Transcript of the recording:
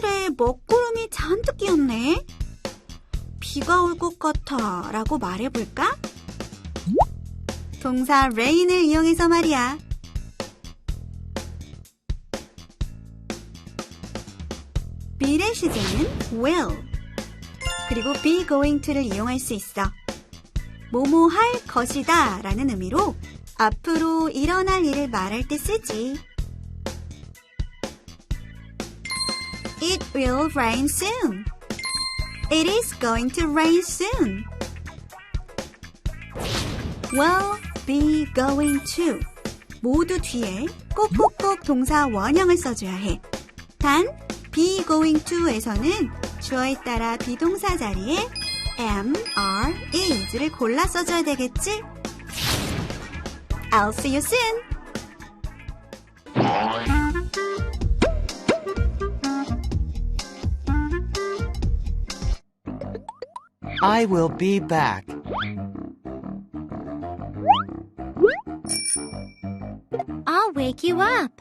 하늘에 먹구름이 잔뜩 끼었네. 비가 올 것 같아 라고 말해볼까? 동사 rain을 이용해서 말이야. 미래 시제는 will 그리고 be going to를 이용할 수 있어. 뭐뭐 할 것이다 라는 의미로 앞으로 일어날 일을 말할 때 쓰지. It will rain soon. It is going to rain soon. will be going to 모두 뒤에 꼭꼭꼭 동사 원형을 써줘야 해. 단 be going to에서는 주어에 따라 비동사 자리에 am, are, is를 골라 써줘야 되겠지? I'll see you soon. I will be back. I'll wake you up.